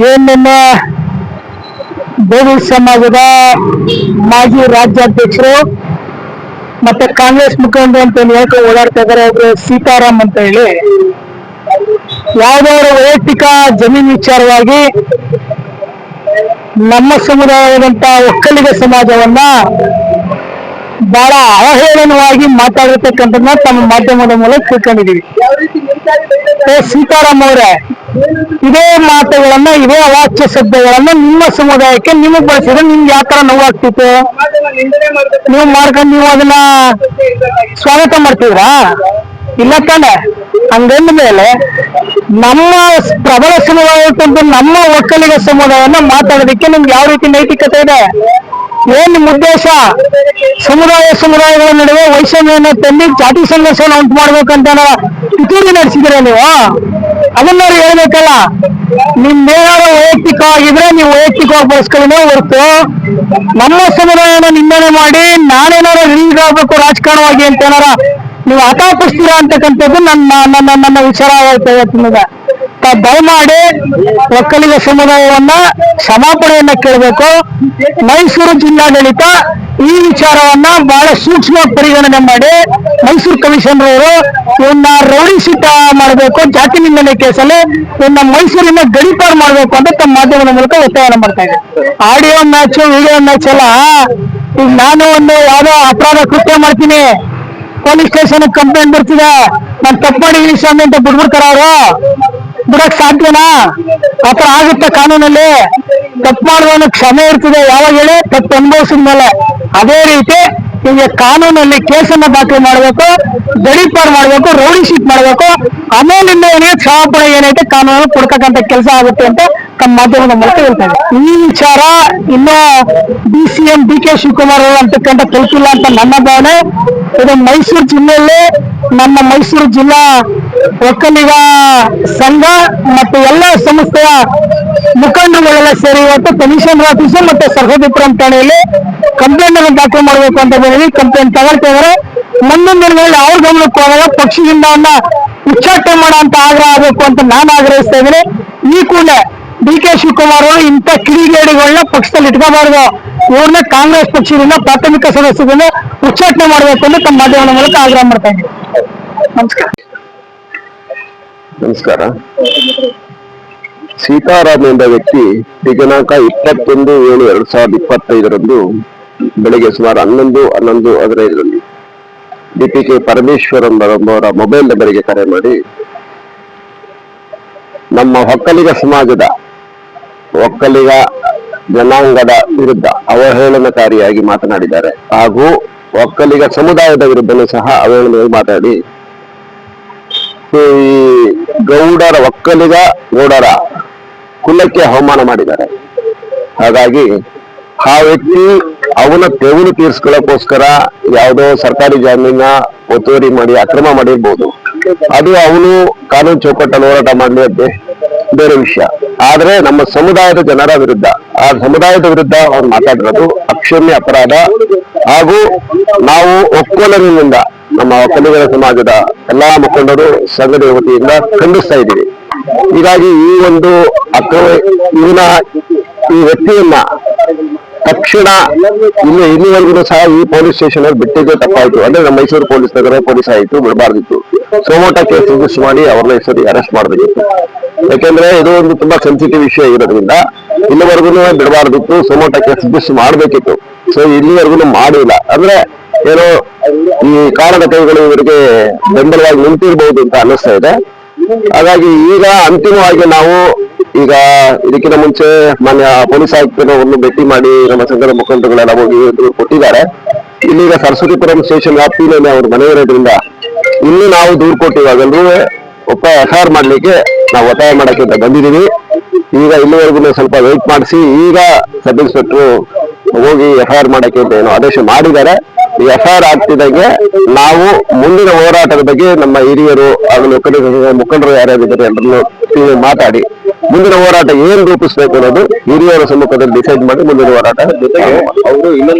ಏನ್ ನಮ್ಮ ಬೋವಿ ಸಮಾಜದ ಮಾಜಿ ರಾಜ್ಯಾಧ್ಯಕ್ಷರು ಮತ್ತೆ ಕಾಂಗ್ರೆಸ್ ಮುಖಂಡ ಅಂತ ಹೇಳ್ಕೊ ಓಡಾಡ್ತಾ ಇದಾರೆ ಒಬ್ರು ಸೀತಾರಾಮ್ ಅಂತ ಹೇಳಿ. ಯಾವ್ದಾದ್ರು ವೈಯಕ್ತಿಕ ಜಮೀನು ವಿಚಾರವಾಗಿ ನಮ್ಮ ಸಮುದಾಯದಂತ ಒಕ್ಕಲಿಗ ಸಮಾಜವನ್ನ ಬಹಳ ಅವಹೇಳನವಾಗಿ ಮಾತಾಡಿರ್ತಕ್ಕಂಥದ್ದನ್ನ ತಮ್ಮ ಮಾಧ್ಯಮದ ಮೂಲಕ ತಿಳ್ಕೊಂಡಿದೀವಿ ಸೀತಾರಾಮ್ ಅವರೇ ಇದೇ ಮಾತುಗಳನ್ನ, ಇದೇ ಅವಾಚ್ಯ ಶಬ್ದಗಳನ್ನ ನಿಮ್ಮ ಸಮುದಾಯಕ್ಕೆ ನಿಮಗ್ ಬಳಸಿದ್ರೆ ನಿಮ್ಗೆ ಯಾವ ತರ ನೋವಾಗ್ತಿತ್ತು ನೀವು ಮಾಡ್ಕೊಂಡು ನೀವು ಅದನ್ನ ಸ್ವಾಗತ ಮಾಡ್ತಿದ್ರಾ? ಇಲ್ಲ ತಾನೆ? ಹಂಗಂದ ಮೇಲೆ ನಮ್ಮ ಪ್ರಬಲ ಸಮುದಾಯ ನಮ್ಮ ಒಕ್ಕಲಿಗ ಸಮುದಾಯವನ್ನ ಮಾತಾಡೋದಕ್ಕೆ ನಿಮ್ಗೆ ಯಾವ ರೀತಿ ನೈತಿಕತೆ ಇದೆ? ಏನ್ ನಿಮ್ಮ ಉದ್ದೇಶ? ಸಮುದಾಯ, ಸಮುದಾಯಗಳ ನಡುವೆ ವೈಷಮ್ಯನ ತಂದು ಜಾತಿ ಸಂಘರ್ಷವನ್ನು ಉಂಟು ಮಾಡ್ಬೇಕಂತ ಪಿತೂರಿ ನಡೆಸಿದಿರ ನೀವು? ಅದನ್ನ ಹೇಳ್ಬೇಕಲ್ಲ ನಿಮ್ಮೇನಾದ್ರು ವೈಯಕ್ತಿಕವಾಗಿದ್ರೆ ನೀವು ವೈಯಕ್ತಿಕವಾಗಿ ಬಳಸ್ಕೊಳ್ಳೋ ಹೊರತು ನಮ್ಮ ಸಮುದಾಯನ ನಿಂದನೆ ಮಾಡಿ ನಾನೇನಾರ ರಿಲೀಸ್ ಆಗ್ಬೇಕು ರಾಜಕಾರಣವಾಗಿ ಅಂತ ಏನಾರ ನೀವು ಹಠಾಪಿಸ್ತೀರಾ ಅಂತಕ್ಕಂಥದ್ದು ನನ್ನ ನನ್ನ ನನ್ನ ವಿಚಾರ ಆಗುತ್ತೆ ಇವತ್ತು ಮಾಡಿ ತ- ದಯಮಾಡಿ ಒಕ್ಕಲಿಗ ಸಮುದಾಯವನ್ನ ಕ್ಷಮಾಪಣೆಯನ್ನ ಕೇಳಬೇಕು. ಮೈಸೂರು ಜಿಲ್ಲಾಡಳಿತ ಈ ವಿಚಾರವನ್ನ ಬಹಳ ಸೂಕ್ಷ್ಮವಾಗಿ ಪರಿಗಣನೆ ಮಾಡಿ. ಮೈಸೂರು ಕಮಿಷನರ್ ಅವರು ಇವನ್ನ ರೌಡಿ ಶೀಟ ಮಾಡಬೇಕು, ಜಾತಿ ನಿಂದನೆ ಕೇಸಲ್ಲಿ ಇವನ್ನ ಮೈಸೂರಿನ ಗಡಿಪಾರು ಮಾಡಬೇಕು ಅಂತ ತಮ್ಮ ಮಾಧ್ಯಮದ ಮೂಲಕ ಒತ್ತಾಯನ ಮಾಡ್ತಾ ಇದೆ ಆಡಿಯೋ ಮ್ಯಾಚ್, ವಿಡಿಯೋ ಮ್ಯಾಚ್ ಎಲ್ಲ, ಈಗ ನಾನು ಒಂದು ಯಾವ್ದೋ ಅಪರಾಧ ಕೃತ್ಯ ಮಾಡ್ತೀನಿ. ಪೊಲೀಸ್ ಸ್ಟೇಷನ್ ಕಂಪ್ಲೇಂಟ್ ಬರ್ತಿದೆ. ನಾನು ತಪ್ಪಾಡಿ ಸ್ವಾಮಿ ಅಂತ ಬಿಡ್ಬಿಡ್ತಾರ ಅವರು. ಬಿಡಕ್ ಸಾಧ್ಯನಾ? ಆತರ ಆಗುತ್ತೆ ಕಾನೂನಲ್ಲಿ ತಪ್ಪು ಮಾಡುವ ಕ್ಷಮೆ ಇರ್ತದೆ. ಯಾವಾಗ ಹೇಳಿ? ತಪ್ಪು ಅನುಭವಿಸಿದ ಮೇಲೆ. ಅದೇ ರೀತಿ ನಿಮಗೆ ಕಾನೂನಲ್ಲಿ ಕೇಸನ್ನ ದಾಖಲೆ ಮಾಡಬೇಕು ಗಡಿಪಾರು ಮಾಡಬೇಕು, ರೌಡಿ ಶೀಟ್ ಮಾಡಬೇಕು. ಆಮೇಲಿಂದ ಏನಿದೆ? ಕ್ಷಮಾಪಣೆ ಏನೈತೆ ಕಾನೂನು ಕೊಡ್ತಕ್ಕಂಥ ಕೆಲಸ ಆಗುತ್ತೆ ಅಂತ ತಮ್ಮ ಮಾಧ್ಯಮದ ಮೂಲಕ ಹೇಳ್ತಾರೆ ಈ ವಿಚಾರ ಇನ್ನು D C M D K Shivakumar ಅವರು ಅಂತಕ್ಕಂಥ ತಲುಪಿಲ್ಲ ಅಂತ ನನ್ನ ಭಾವನೆ. ಇದು ಮೈಸೂರು ಜಿಲ್ಲೆಯಲ್ಲಿ ನಮ್ಮ ಮೈಸೂರು ಜಿಲ್ಲಾ ಒಕ್ಕಲಿಗ ಸಂಘ ಮತ್ತು ಎಲ್ಲ ಸಂಸ್ಥೆಯ ಮುಖಂಡಗಳೆಲ್ಲ ಸೇರಿ ಇವತ್ತು ಕಮಿಷನರ್ ಆಫೀಸು ಮತ್ತು ಸರ್ಹದಿಪುರಂ ಠಾಣೆಯಲ್ಲಿ ಕಂಪ್ಲೇಂಟ್ ಅನ್ನು ದಾಖಲು ಮಾಡಬೇಕು ಅಂತ ಹೇಳಿ ಕಂಪ್ಲೇಂಟ್ ತಗೊಳ್ತಾ ಇದಾರೆ ಮುಂದಿನ ದಿನಗಳಲ್ಲಿ ಅವ್ರ ಗಮನಕ್ಕೆ ಹೋದಾಗ ಪಕ್ಷದಿಂದ ಉಚ್ಚಾಟನೆ ಮಾಡೋ ಅಂತ ಆಗ್ರಹ ಆಗಬೇಕು ಅಂತ ನಾನು ಆಗ್ರಹಿಸ್ತಾ ಇದ್ದೀನಿ. ಈ ಕೂಡಲೇ ಡಿ ಕೆ ಶಿವಕುಮಾರ್ ಅವರು ಇಂಥ ಕಿಡಿಗೇಡಿಗಳನ್ನ ಪಕ್ಷದಲ್ಲಿ ಇಟ್ಕೋಬಾರ್ದು. ಇವ್ರನ್ನ ಕಾಂಗ್ರೆಸ್ ಪಕ್ಷದಿಂದ ಪ್ರಾಥಮಿಕ ಸದಸ್ಯರಿಂದ ಉಚ್ಚಾಟನೆ ಮಾಡಬೇಕು ಅಂತ ತಮ್ಮ ಮಾಧ್ಯಮದ ಮೂಲಕ ಆಗ್ರಹ ಮಾಡ್ತಾ ಇದ್ದೀನಿ. ನಮಸ್ಕಾರ. ನಮಸ್ಕಾರ. ಸೀತಾರಾಮ್ ಎಂಬ ವ್ಯಕ್ತಿ ದಿನಾಂಕ ಇಪ್ಪತ್ತೊಂದು ಏಳು ಎರಡ್ ಸಾವಿರದ ಇಪ್ಪತ್ತೈದರಂದು ಬೆಳಿಗ್ಗೆ ಸುಮಾರು ಹನ್ನೊಂದು ಹನ್ನೊಂದು ಹದಿನೈದರಲ್ಲಿ ಡಿಪಿಕೆ ಪಿ ಕೆ ಪರಮೇಶ್ವರ್ ಎಂಬವರ ಮೊಬೈಲ್ ನಂಬರಿಗೆ ಕರೆ ಮಾಡಿ, ನಮ್ಮ ಒಕ್ಕಲಿಗ ಸಮಾಜದ, ಒಕ್ಕಲಿಗ ಜನಾಂಗದ ವಿರುದ್ಧ ಅವಹೇಳನಕಾರಿಯಾಗಿ ಮಾತನಾಡಿದ್ದಾರೆ. ಹಾಗೂ ಒಕ್ಕಲಿಗ ಸಮುದಾಯದ ವಿರುದ್ಧನೂ ಸಹ ಅವಹೇಳನವಾಗಿ ಮಾತಾಡಿ ಈ ಗೌಡರ ಒಕ್ಕಲಿಗ ಗೌಡರ ಕುಲಕ್ಕೆ ಅವಮಾನ ಮಾಡಿದ್ದಾರೆ. ಹಾಗಾಗಿ ಆ ವ್ಯಕ್ತಿ ಅವನ ತೆವಲು ತೀರ್ಸ್ಕೊಳ್ಳೋಕೋಸ್ಕರ ಯಾವುದೋ ಸರ್ಕಾರಿ ಜಾಮೀನ ಒತ್ತುವರಿ ಮಾಡಿ ಅಕ್ರಮ ಮಾಡಿರ್ಬೋದು. ಅದು ಅವನು ಕಾನೂನು ಚೌಕಟ್ಟಲ್ಲಿ ಹೋರಾಟ ಮಾಡಲಿ ಬೇರೆ ವಿಷಯ. ಆದ್ರೆ ನಮ್ಮ ಸಮುದಾಯದ ಜನರ ವಿರುದ್ಧ, ಆ ಸಮುದಾಯದ ವಿರುದ್ಧ ಅವ್ರು ಮಾತಾಡಿರೋದು ಅಕ್ಷಮ್ಯ ಅಪರಾಧ. ಹಾಗೂ ನಾವು ಒಕ್ಕೊಲರಿನಿಂದ ನಮ್ಮ ಕಲಿಗಳ ಸಮಾಜದ ಎಲ್ಲಾ ಮುಖಂಡರು ಸಂಘದ ವತಿಯಿಂದ ಖಂಡಿಸ್ತಾ ಇದ್ದೀವಿ. ಹೀಗಾಗಿ ಈ ಒಂದು ಅಕ್ರಮ ಇವನ ಈ ವ್ಯಕ್ತಿಯನ್ನ ತಕ್ಷಣ ಇಲ್ಲಿ ಇಲ್ಲಿವರೆಗೂ ಸಹ ಈ ಪೊಲೀಸ್ ಸ್ಟೇಷನ್ ಅಲ್ಲಿ ಬಿಟ್ಟಿದ್ದು ತಪ್ಪಾಯ್ತು. ಅಂದ್ರೆ ನಮ್ಮ ಮೈಸೂರು ಪೊಲೀಸ್ ನಗರ ಪೊಲೀಸ್ ಆಯಿತು ಬಿಡಬಾರ್ದಿತ್ತು. ಸೋಮೋಟ ಕೇಸ್ ರಿಜಿಸ್ಟರ್ ಮಾಡಿ ಅವ್ರನ್ನ ಹೆಸರಿ ಅರೆಸ್ಟ್ ಮಾಡಬೇಕಿತ್ತು. ಯಾಕೆಂದ್ರೆ ಇದು ಒಂದು ತುಂಬಾ ಸೆನ್ಸಿಟಿವ್ ವಿಷಯ ಇರೋದ್ರಿಂದ ಇಲ್ಲಿವರೆಗೂ ಬಿಡಬಾರ್ದಿತ್ತು, ಸೋಮೋಟ ಕೇಸ್ ರಿಜಿಸ್ಟರ್ ಮಾಡಬೇಕಿತ್ತು. ಸೊ ಇಲ್ಲಿವರೆಗೂ ಮಾಡಿಲ್ಲ. ಅಂದ್ರೆ ಏನೋ ಈ ಕಾರಣದ ಕೈಗಳು ಇವರಿಗೆ ಬೆಂಬಲವಾಗಿ ನಿಂತಿರಬಹುದು ಅಂತ ಅನ್ನಿಸ್ತಾ ಇದೆ. ಹಾಗಾಗಿ ಈಗ ಅಂತಿಮವಾಗಿ ನಾವು ಈಗ ಇದಕ್ಕಿಂತ ಮುಂಚೆ ಮಾನ್ಯ ಪೊಲೀಸ್ ಆಯುಕ್ತರನ್ನು ಭೇಟಿ ಮಾಡಿ ನಮ್ಮ ಸಂಘದ ಮುಖಂಡರುಗಳೆಲ್ಲ ಹೋಗಿ ಕೊಟ್ಟಿದ್ದಾರೆ. ಇಲ್ಲಿಗ ಸರಸ್ವತಿಪುರಂ ಸ್ಟೇಷನ್ ವ್ಯಾಪ್ತಿಯಲ್ಲಿ ಅವ್ರ ಮನೆ ಇರೋದ್ರಿಂದ ಇನ್ನು ನಾವು ದೂರು ಕೊಟ್ಟಿವಾಗಲೂ ಒಪ್ಪ ಎಫ್ ಆರ್ ಮಾಡ್ಲಿಕ್ಕೆ ನಾವು ಒತ್ತಾಯ ಮಾಡಕ್ಕೆ ಅಂತ ಬಂದಿದ್ದೀವಿ. ಈಗ ಇಲ್ಲಿವರೆಗೂ ಸ್ವಲ್ಪ ವೇಟ್ ಮಾಡಿಸಿ ಈಗ ಸಬ್ ಇನ್ಸ್ಪೆಕ್ಟರ್ ಹೋಗಿ ಎಫ್ ಐ ಆರ್ ಮಾಡಕ್ಕೆ ಅಂತ ಏನೋ ಆದೇಶ ಮಾಡಿದ್ದಾರೆ. ಎಫ್ ಆಗ್ತಿದಂಗೆ ನಾವು ಮುಂದಿನ ಹೋರಾಟದ ಬಗ್ಗೆ ನಮ್ಮ ಹಿರಿಯರು ಒಕ್ಕಲಿಗ ಮುಖಂಡರು ಯಾರ್ಯಾರಿದ್ದಾರೆ ಎಲ್ಲರನ್ನು ಮಾತಾಡಿ ಮುಂದಿನ ಹೋರಾಟ ಏನ್ ರೂಪಿಸ್ಬೇಕು ಅನ್ನೋದು ಹಿರಿಯರ ಸಮ್ಮುಖದಲ್ಲಿ ಡಿಸೈಡ್ ಮಾಡಿ ಮುಂದಿನ ಹೋರಾಟ ಜೊತೆಗೆ ಅವರು ಇನ್ನೊಂದು